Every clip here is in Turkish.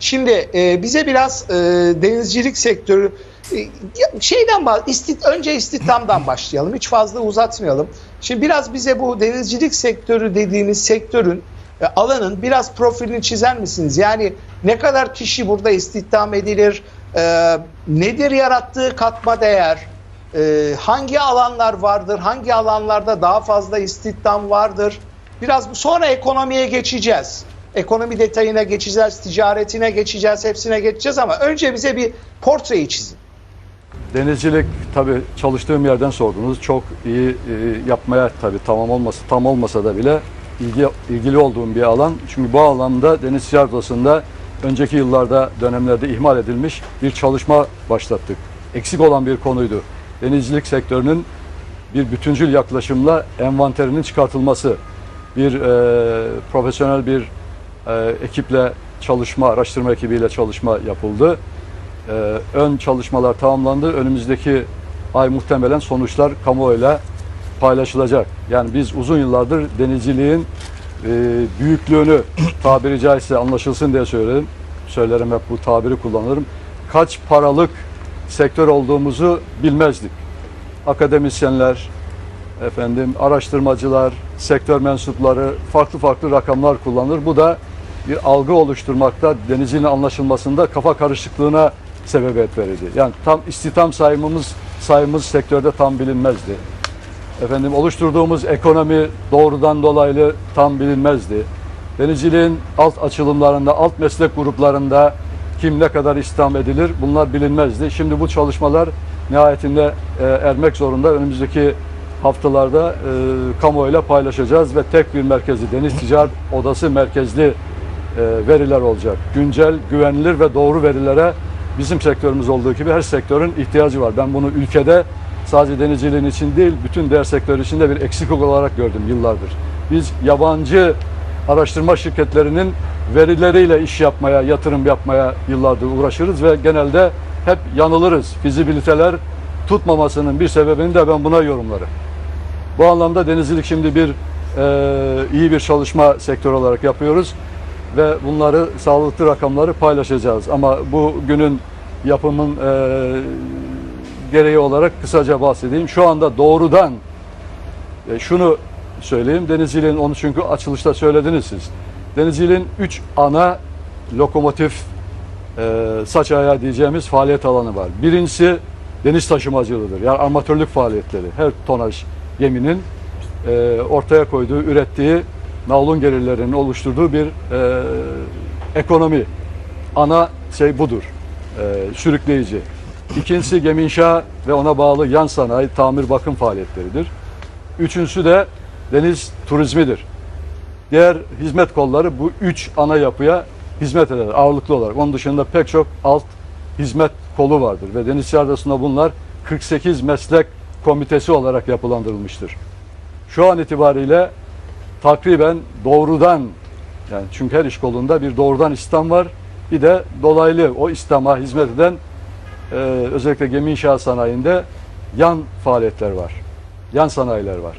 Şimdi e, bize biraz e, denizcilik sektörü e, şeyden istit önce istihdamdan başlayalım. Hiç fazla uzatmayalım. Şimdi biraz bize bu denizcilik sektörü dediğimiz sektörün e, alanın biraz profilini çizer misiniz? Yani ne kadar kişi burada istihdam edilir? E, nedir yarattığı katma değer? E, hangi alanlar vardır? Hangi alanlarda daha fazla istihdam vardır? Biraz sonra ekonomiye geçeceğiz. Ekonomi detayına geçeceğiz, ticaretine geçeceğiz, hepsine geçeceğiz ama önce bize bir portreyi çizin. Denizcilik tabii çalıştığım yerden sordunuz. Çok iyi e, yapmaya tabii tamam olmasa tam olmasa da bile ilgi, ilgili olduğum bir alan. Çünkü bu alanda deniz ticaretosunda önceki yıllarda dönemlerde ihmal edilmiş bir çalışma başlattık. Eksik olan bir konuydu. Denizcilik sektörünün bir bütüncül yaklaşımla envanterinin çıkartılması. Bir e, profesyonel bir e, ekiple çalışma, araştırma ekibiyle çalışma yapıldı. Ee, ön çalışmalar tamamlandı. Önümüzdeki ay muhtemelen sonuçlar kamuoyuyla paylaşılacak. Yani biz uzun yıllardır denizciliğin e, büyüklüğünü tabiri caizse anlaşılsın diye söylerim. Söylerim hep bu tabiri kullanırım. Kaç paralık sektör olduğumuzu bilmezdik. Akademisyenler, efendim araştırmacılar, sektör mensupları farklı farklı rakamlar kullanır. Bu da bir algı oluşturmakta, denizin anlaşılmasında kafa karışıklığına sebebiyet verirdi. Yani tam istihdam sayımımız sayımız sektörde tam bilinmezdi. Efendim oluşturduğumuz ekonomi doğrudan dolaylı tam bilinmezdi. Denizciliğin alt açılımlarında, alt meslek gruplarında kim ne kadar istihdam edilir bunlar bilinmezdi. Şimdi bu çalışmalar nihayetinde e, ermek zorunda. Önümüzdeki haftalarda e, kamuoyuyla paylaşacağız ve tek bir merkezi Deniz Ticaret Odası merkezli e, veriler olacak. Güncel, güvenilir ve doğru verilere bizim sektörümüz olduğu gibi her sektörün ihtiyacı var. Ben bunu ülkede sadece denizciliğin için değil, bütün diğer sektör için de bir eksiklik olarak gördüm yıllardır. Biz yabancı araştırma şirketlerinin verileriyle iş yapmaya, yatırım yapmaya yıllardır uğraşırız ve genelde hep yanılırız. Fizibiliteler tutmamasının bir sebebini de ben buna yorumlarım. Bu anlamda denizcilik şimdi bir e, iyi bir çalışma sektörü olarak yapıyoruz ve bunları sağlıklı rakamları paylaşacağız. Ama bu günün yapımın e, gereği olarak kısaca bahsedeyim. Şu anda doğrudan e, şunu söyleyeyim. Denizciliğin onu çünkü açılışta söylediniz siz. Denizciliğin 3 ana lokomotif e, saç ayağı diyeceğimiz faaliyet alanı var. Birincisi deniz taşımacılığıdır. Yani armatörlük faaliyetleri. Her tonaj geminin e, ortaya koyduğu, ürettiği navlun gelirlerinin oluşturduğu bir e, ekonomi. Ana şey budur. E, sürükleyici. İkincisi gemi inşa ve ona bağlı yan sanayi, tamir bakım faaliyetleridir. Üçüncüsü de deniz turizmidir. Diğer hizmet kolları bu üç ana yapıya hizmet eder ağırlıklı olarak. Onun dışında pek çok alt hizmet kolu vardır ve deniz ticaretinde bunlar 48 meslek komitesi olarak yapılandırılmıştır. Şu an itibariyle takriben doğrudan yani çünkü her iş kolunda bir doğrudan istihdam var. Bir de dolaylı o istihdama hizmet eden e, özellikle gemi inşaat sanayinde yan faaliyetler var. Yan sanayiler var.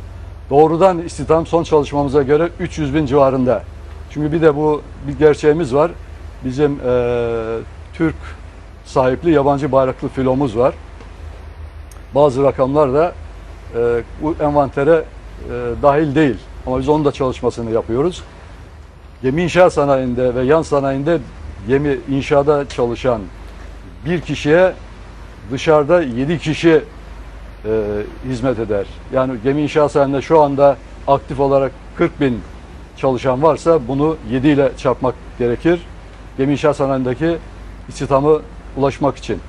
Doğrudan istihdam son çalışmamıza göre 300 bin civarında. Çünkü bir de bu bir gerçeğimiz var. Bizim e, Türk sahipli yabancı bayraklı filomuz var. Bazı rakamlar da e, bu envantere e, dahil değil. Ama biz onun da çalışmasını yapıyoruz. Gemi inşaat sanayinde ve yan sanayinde gemi inşaada çalışan bir kişiye dışarıda 7 kişi e, hizmet eder. Yani gemi inşaat sanayinde şu anda aktif olarak 40 bin çalışan varsa bunu 7 ile çarpmak gerekir. Gemi inşaat sanayindeki istihdamı ulaşmak için.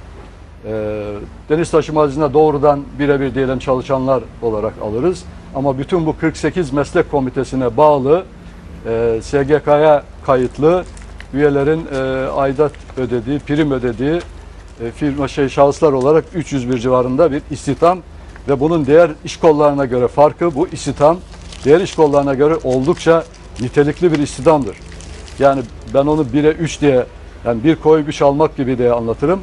E, deniz taşımacılığında doğrudan birebir diyelim çalışanlar olarak alırız. Ama bütün bu 48 meslek komitesine bağlı e, SGK'ya kayıtlı üyelerin e, aidat ödediği, prim ödediği e, firma şey şahıslar olarak 301 civarında bir istihdam ve bunun diğer iş kollarına göre farkı bu istihdam diğer iş kollarına göre oldukça nitelikli bir istihdamdır. Yani ben onu 1'e 3 diye yani bir koy güç almak gibi diye anlatırım.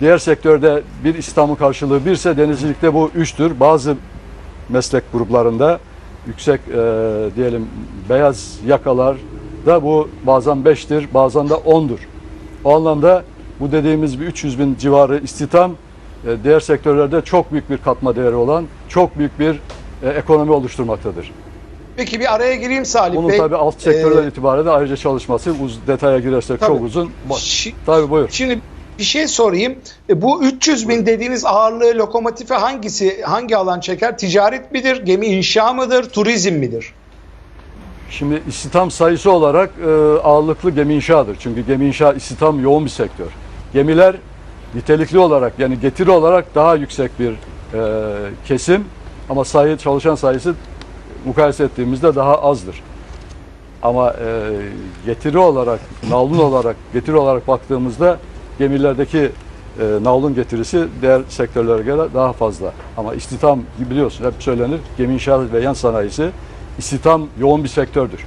Diğer sektörde bir istihdamın karşılığı birse denizcilikte bu 3'tür. Bazı meslek gruplarında yüksek e, diyelim beyaz yakalar da bu bazen 5'tir, bazen de 10'dur. O anlamda bu dediğimiz bir 300 bin civarı istihdam e, diğer sektörlerde çok büyük bir katma değeri olan çok büyük bir e, ekonomi oluşturmaktadır. Peki bir araya gireyim Salih Bunun Bey. tabii alt sektörler Ee, itibariyle de ayrıca çalışması uz, detaya girersek Tabii. çok uzun. Şi- Tabii buyur. Şimdi bir şey sorayım. E, Bu 300 bin dediğiniz ağırlığı lokomotife hangisi, hangi alan çeker? Ticaret midir, gemi inşa mıdır, turizm midir? Şimdi istihdam sayısı olarak e, ağırlıklı gemi inşadır. Çünkü gemi inşa istihdam yoğun bir sektör. Gemiler nitelikli olarak yani getiri olarak daha yüksek bir e, kesim ama sayı çalışan sayısı mukayese ettiğimizde daha azdır. Ama e, getiri olarak, navlun olarak, getiri olarak baktığımızda gemilerdeki e, navlun getirisi diğer sektörlere göre daha fazla. Ama istihdam biliyorsun hep söylenir gemi inşaat ve yan sanayisi istihdam yoğun bir sektördür.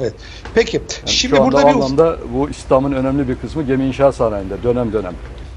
Evet. Peki. Yani Şimdi şu anda burada bir anlamda bu istihdamın önemli bir kısmı gemi inşaat sanayinde dönem dönem.